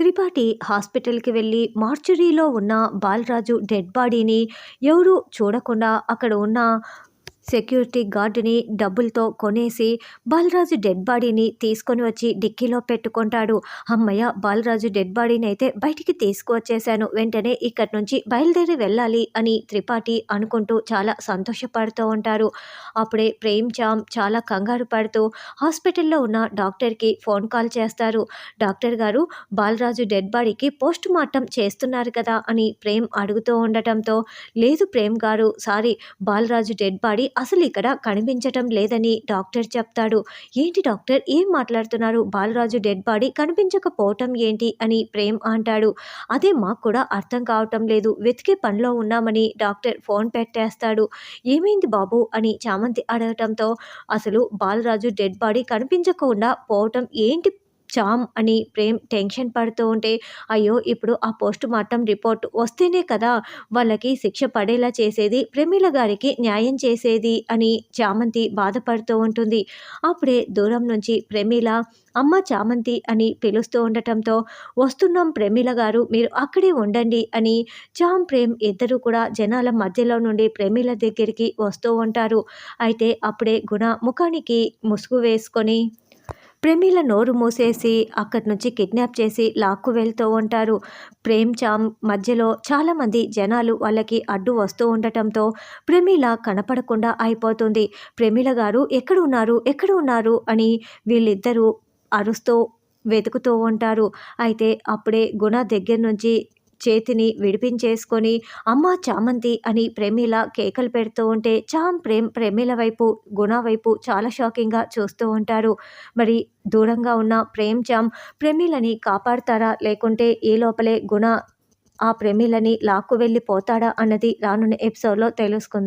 త్రిపాఠి హాస్పిటల్కి వెళ్ళి మార్చురీలో ఉన్న బాలరాజు డెడ్ బాడీని ఎవరూ చూడకుండా అక్కడ ఉన్న సెక్యూరిటీ గార్డుని డబ్బులతో కొనేసి బాలరాజు డెడ్ బాడీని తీసుకొని వచ్చి డిక్కీలో పెట్టుకుంటాడు. అమ్మయ్య బాలరాజు డెడ్ బాడీని అయితే బయటికి తీసుకువచ్చేశాను. వెంటనే ఇక్కడి నుంచి బయలుదేరి వెళ్ళాలి అని త్రిపాఠి అనుకుంటూ చాలా సంతోషపడుతూ ఉంటారు. అప్పుడే ప్రేమ్ చామ్ చాలా కంగారు పడుతూ హాస్పిటల్లో ఉన్న డాక్టర్కి ఫోన్ కాల్ చేస్తారు. డాక్టర్ గారు బాలరాజు డెడ్ బాడీకి పోస్ట్ మార్టం చేస్తున్నారు కదా అని ప్రేమ్ అడుగుతూ ఉండటంతో లేదు ప్రేమ్ గారు సారీ బాలరాజు డెడ్ బాడీ అసలు ఇక్కడ కనిపించటం లేదని డాక్టర్ చెప్తాడు. ఏంటి డాక్టర్? ఏం మాట్లాడుతున్నారు? బాలరాజు డెడ్ బాడీ కనిపించకపోవటం ఏంటి? అని ప్రేమ్ అంటాడు. అదే మాకు కూడా అర్థం కావటం లేదు. వెతికే పనిలో ఉన్నామని డాక్టర్ ఫోన్ పెట్టేస్తాడు. ఏమైంది బాబు? అని చామంతి అడగటంతో అసలు బాలరాజు డెడ్ బాడీ కనిపించకుండా పోవటం ఏంటి చామ్ అని ప్రేమ్ టెన్షన్ పడుతూ ఉంటే అయ్యో ఇప్పుడు ఆ పోస్ట్ మార్టం రిపోర్ట్ వస్తేనే కదా వాళ్ళకి శిక్ష పడేలా చేసేది ప్రమీల గారికి న్యాయం చేసేది అని చామంతి బాధపడుతూ ఉంటుంది. అప్పుడే దూరం నుంచి ప్రమీల అమ్మ చామంతి అని పిలుస్తూ ఉండటంతో వస్తున్నాం ప్రమీల గారు మీరు అక్కడే ఉండండి అని చామ్ ప్రేమ్ ఇద్దరు కూడా జనాల మధ్యలో నుండి ప్రమీల దగ్గరికి వస్తూ ఉంటారు. అయితే అప్పుడే గుణ ముఖానికి ముసుగు వేసుకొని ప్రేమిల నోరు మూసేసి అక్కడి నుంచి కిడ్నాప్ చేసి లాక్కు వెళ్తూ ఉంటారు. ప్రేమ్ చామ్ మధ్యలో చాలామంది జనాలు వాళ్ళకి అడ్డు వస్తూ ఉండటంతో ప్రేమిల కనపడకుండా అయిపోతుంది. ప్రేమిల గారు ఎక్కడ ఉన్నారు ఎక్కడ ఉన్నారు అని వీళ్ళిద్దరూ అరుస్తూ వెతుకుతూ ఉంటారు. అయితే అప్పుడే గుణ దగ్గర నుంచి చేతిని విడిపించేసుకొని అమ్మ చామంతి అని ప్రేమిల కేకలు పెడుతూ ఉంటే చామ్ ప్రేమ్ ప్రేమిల వైపు గుణ వైపు చాలా షాకింగ్గా చూస్తూ ఉంటారు. మరి దూరంగా ఉన్న ప్రేమ్ చామ్ ప్రేమిలని కాపాడతారా? లేకుంటే ఈ లోపలే గుణ ఆ ప్రేమిలని లాక్కు వెళ్ళిపోతాడా? అన్నది రానున్న ఎపిసోడ్లో తెలుసుకుందాం.